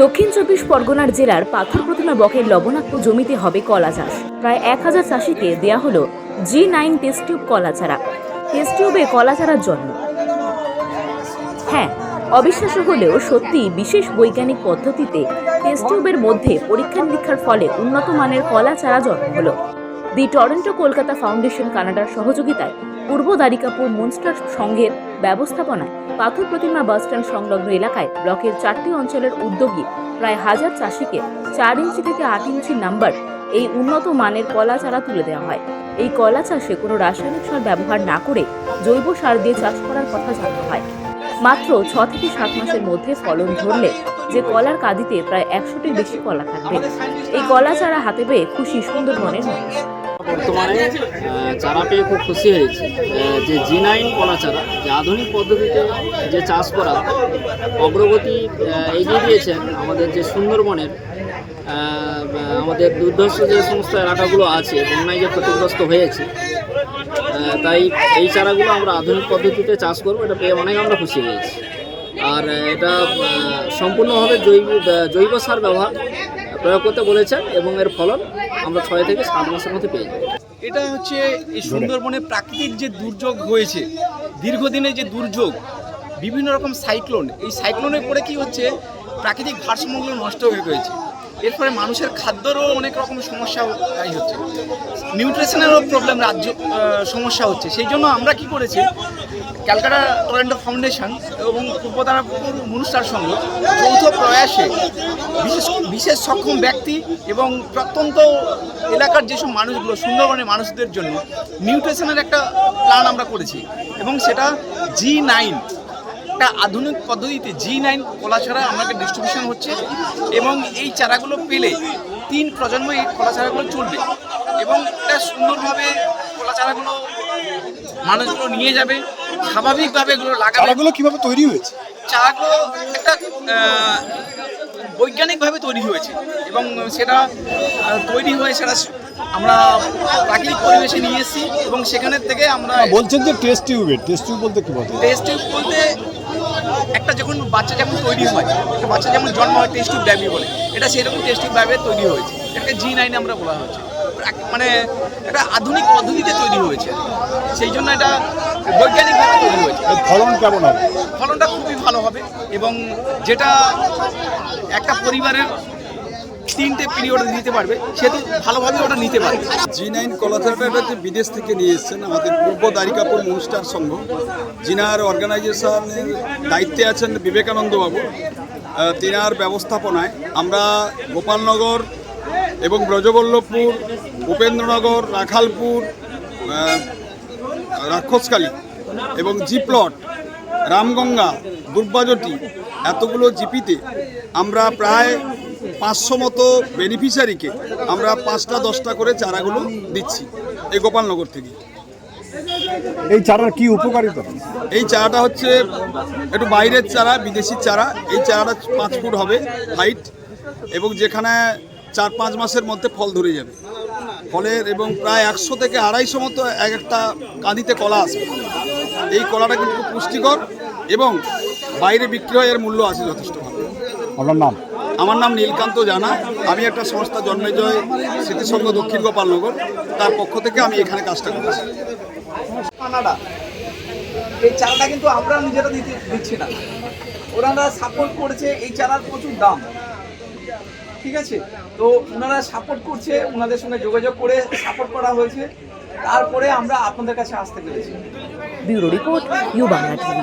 দক্ষিণ চব্বিশ পরগনার জেলার পাথর প্রতিমা বকের লবণাক্ত জমিতে হবে কলা চাষ। প্রায় এক হাজার চাষিকে দেয়া হলো জি নাইন টেস্ট টিউব কলা চারা। টেস্ট টিউবে কলা চারার জন্ম। হ্যাঁ অবিশ্বাস্য হলেও সত্যি বিশেষ বৈজ্ঞানিক পদ্ধতিতে টেস্ট টিউবের মধ্যে পরীক্ষা নিরীক্ষার ফলে উন্নত মানের কলা চারা জন্ম হলো। দি টরন্টো কলকাতা ফাউন্ডেশন কানাডার সহযোগিতায় পূর্ব দ্বারিকাপুর মনস্টার সংঘের ব্যবস্থাপনায় পাথর প্রতিমা বাসস্ট্যান্ড সংলগ্ন এলাকায় ব্লকের চারটি অঞ্চলের উদ্যোগী প্রায় হাজার চাষিকে চার ইঞ্চি থেকে আট ইঞ্চি নাম্বার এই উন্নত মানের কলা চারা তুলে দেওয়া হয়। এই কলা চাষে কোনো রাসায়নিক সার ব্যবহার না করে জৈব সার দিয়ে চাষ করার কথা জানানো হয়। মাত্র ছ থেকে সাত মাসের মধ্যে ফলন ধরলে যে কলার কাঁদিতে প্রায় একশোটির বেশি কলা থাকবে। এই কলা চারা হাতে পেয়ে খুশি সুন্দরবনের মানুষ। বর্তমানে চারা পেয়ে খুব খুশি হয়েছি। যে জি নাইন কলা চারা, যে আধুনিক পদ্ধতিতে যে চাষ করা, অগ্রগতি এগিয়ে দিয়েছেন আমাদের যে সুন্দরবনের আমাদের দুর্ধর্ষ যে সমস্ত এলাকাগুলো আছে, বন্যায় যে ক্ষতিগ্রস্ত হয়েছে তাই এই চারাগুলো আমরা আধুনিক পদ্ধতিতে চাষ করব, এটা পেয়ে অনেক আমরা খুশি হয়েছি। আর এটা সম্পূর্ণভাবে জৈব জৈব সার ব্যবহার প্রয়োগ করতে বলেছেন এবং এর ফলন আমরা ছয় থেকে সাত মাসের মধ্যে পেয়ে যাব। এটা হচ্ছে এই সুন্দরবনে প্রাকৃতিক যে দুর্যোগ হয়েছে দীর্ঘদিনে যে দুর্যোগ, বিভিন্ন রকম সাইক্লোন, এই সাইক্লোনের পরে কি হচ্ছে, প্রাকৃতিক ভারসাম্যগুলো নষ্ট হয়ে রয়েছে। এর ফলে মানুষের খাদ্যরও অনেক রকম সমস্যা এই হচ্ছে। নিউট্রিশনেরও প্রবলেম রাজ্য সমস্যা হচ্ছে। সেই জন্য আমরা কি করেছি, ক্যালকাটা টরেন্টো ফাউন্ডেশন এবং পূর্বতারাপুর মনুষ্ঠার সংঘ যৌথ প্রয়াসে বিশেষ বিশেষ সক্ষম ব্যক্তি এবং প্রত্যন্ত এলাকার যেসব মানুষগুলো, সুন্দরবনের মানুষদের জন্য নিউট্রিশনের একটা প্ল্যান আমরা করেছি এবং সেটা জি নাইন একটা আধুনিক পদ্ধতিতে জি নাইন কলা চারা আমাদের ডিস্ট্রিবিউশন হচ্ছে এবং এই চারাগুলো পেলে তিন প্রজন্ম এই কলা চারাগুলো চলবে এবং একটা সুন্দরভাবে কলা চারাগুলো মানুষগুলো নিয়ে যাবে স্বাভাবিকভাবে এগুলো লাগাবে। চারাগুলো কীভাবে তৈরি হয়েছে? চারাগুলো একটা বৈজ্ঞানিকভাবে তৈরি হয়েছে এবং সেটা তৈরি হয়ে সেটা আমরা প্রাকৃতিক পরিবেশে নিয়ে এসেছি এবং সেখানের থেকে আমরা বলছেন যে টেস্ট টিউবের টেস্ট টিউব বলতে কি বলতে টেস্ট টিউব বলতে একটা যখন বাচ্চা যেমন তৈরি হয় একটা বাচ্চা যেমন জন্ম হয় টেস্ট টিউব ব্যাবি বলে এটা সেরকম টেস্ট টিউব ব্যাবে তৈরি হয়েছে। এটাকে জি নাইন আমরা বলা হয়েছে। মানে একটা আধুনিক পদ্ধতিতে তৈরি হয়েছে। সেই জন্য এটা বৈজ্ঞানিকভাবে তৈরি হয়েছে। ফলন কেমন হবে? ফলনটা খুবই ভালো হবে এবং যেটা একটা পরিবারের তিনটে পিরিয়ড নিতে পারবে সেহেতু ভালোভাবে ওটা নিতে পারবে। জি নাইন কলাথারটা হচ্ছে বিদেশ থেকে নিয়ে এসেছেন আমাদের পূর্ব দ্বারিকাপুর মনুষ্ঠার সংঘ। যিনার অর্গানাইজেশনের দায়িত্বে আছেন বিবেকানন্দ বাবু তিনার ব্যবস্থাপনায় আমরা গোপালনগর এবং ব্রজবল্লভপুর উপেন্দ্রনগর রাখালপুর রাক্ষসকালী এবং জিপ্লট, রামগঙ্গা, দুর্বাজটি, এতগুলো জিপিতে আমরা প্রায় পাঁচশো মতো বেনিফিশিয়ারিকে আমরা পাঁচটা দশটা করে চারাগুলো দিচ্ছি এই গোপালনগর থেকে। এই চারার কি উপকারিতা? এই চারাটা হচ্ছে একটু বাইরের চারা বিদেশি চারা। এই চারাটা পাঁচ ফুট হবে হাইট এবং যেখানে চার পাঁচ মাসের মধ্যে ফল ধরে যাবে। ফলের এবং প্রায় একশো থেকে আড়াইশো মতো এক একটা কাঁদিতে কলা আসবে এই কলাটা কিন্তু পুষ্টিকর এবং বাইরে বিক্রি হয় এর মূল্য আছে যথেষ্ট আপনার নাম? আমার নাম নীলকান্ত জানা। আমি একটা সংস্থা জন্মেজয় স্মৃতিসংঘ দক্ষিণ গোপালনগর তার পক্ষ থেকে আমি এখানে কাজটা করছি। কানাডা। এই চারাটা কিন্তু আমরা নিজেরা দিতে দিচ্ছি না। ওনারা সাপোর্ট করেছে এই চারার প্রচুর দাম। ঠিক আছে? তো ওনারা সাপোর্ট করছে ওনাদের সঙ্গে যোগাযোগ করে সাপোর্ট করা হয়েছে। তারপরে আমরা আপনাদের কাছে আসতে পেরেছি। Bureau report U Bangla TV.